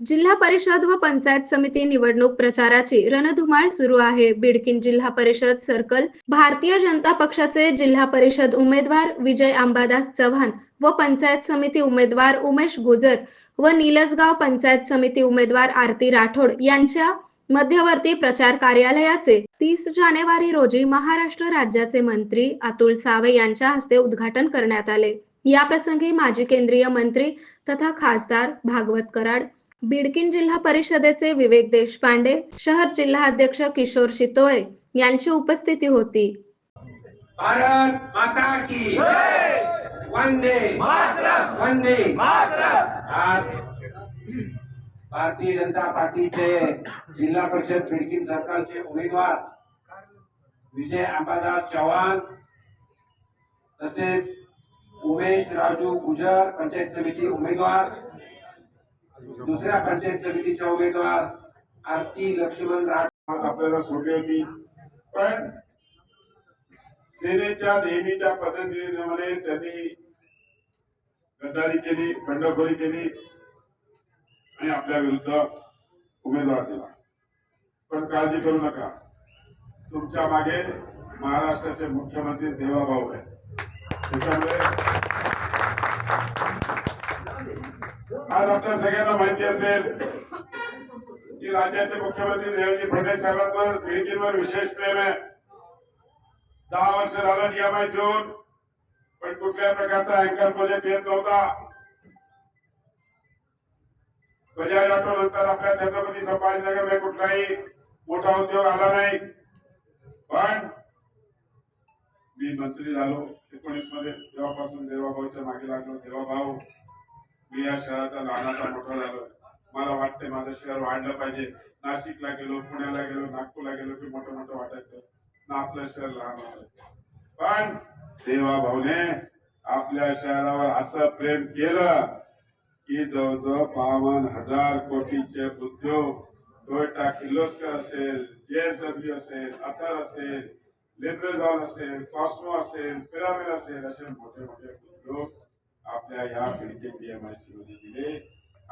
जिल्हा परिषद व पंचायत समिती निवडणूक प्रचाराची रणधुमाळ सुरू आहे. बिडकिन जिल्हा परिषद सर्कल भारतीय जनता पक्षाचे जिल्हा परिषद उमेदवार विजय अंबादास चव्हाण व पंचायत समिती उमेदवार उमेश गुजर व निलसगाव पंचायत समिती उमेदवार आरती राठोड यांच्या मध्यवर्ती प्रचार कार्यालयाचे तीस जानेवारी रोजी महाराष्ट्र राज्याचे मंत्री अतुल सावे यांच्या हस्ते उद्घाटन करण्यात आले. या प्रसंगी माजी केंद्रीय मंत्री तथा खासदार भागवत कराड बिडकिन जिल्हा परिषदेचे विवेक देशपांडे शहर जिल्हा अध्यक्ष किशोर शितोळे यांची उपस्थिती होती. भारत माता की वंदे वंदे आज भारतीय जनता पार्टीचे जिल्हा परिषद बिडकिन सरकारचे उमेदवार विजय अंबादास चव्हाण तसेच उमेश राजू गुजर पंचायत समिती उमेदवार दुसऱ्या पंचायत समितीच्या उमेदवार आरती लक्ष्मण राठ आपल्याला सोडली होती. पण सेनेच्या नेहमीच्या पद्धतीने त्यांनी गद्दारी केली बंडखोरी केली आणि आपल्या विरुद्ध उमेदवार दिला. पण काळजी करू नका. तुमच्या मागे महाराष्ट्राचे मुख्यमंत्री देवाभाऊ आहे त्याच्यामुळे आज आपल्या सगळ्यांना माहिती असेल की राज्याचे मुख्यमंत्री देवेंद्र फडणवीस साहेबांवर बिडकींवर विशेष प्रेम आहे. दहा वर्ष झालं नियमाय घेऊन पण कुठल्या प्रकारचा अँकर प्रोजेक्ट येत नव्हता. बजाज ऑटो नंतर आपल्या छत्रपती संभाजीनगरमध्ये कुठलाही मोठा उद्योग आला नाही. पण मी मंत्री झालो एकोणीसमध्ये तेव्हापासून देवाभाऊच्या मागे लागलो देवाभाऊ. मी या शहराचा लहानाचा मोठा झालो मला वाटते माझं शहर वाढलं पाहिजे. नाशिकला गेलो पुण्याला गेलो नागपूरला गेलो की मोठं मोठं वाटायचं. ना आपलं शहर लहान वाटायचं. पण देवा भाऊने आपल्या शहरावर असं प्रेम केलं की जवळजवळ बावन्न हजार कोटीचे उद्योग टोयटा किर्लोस्कर असेल जेएसडब्ल्यू असेल अथर असेल लिब्रेझॉन असेल कॉस्मो असेल पिरामिड असेल असे मोठे मोठे उद्योग आपल्या या बिल्डिंग डीएमआयसी मध्ये दिले.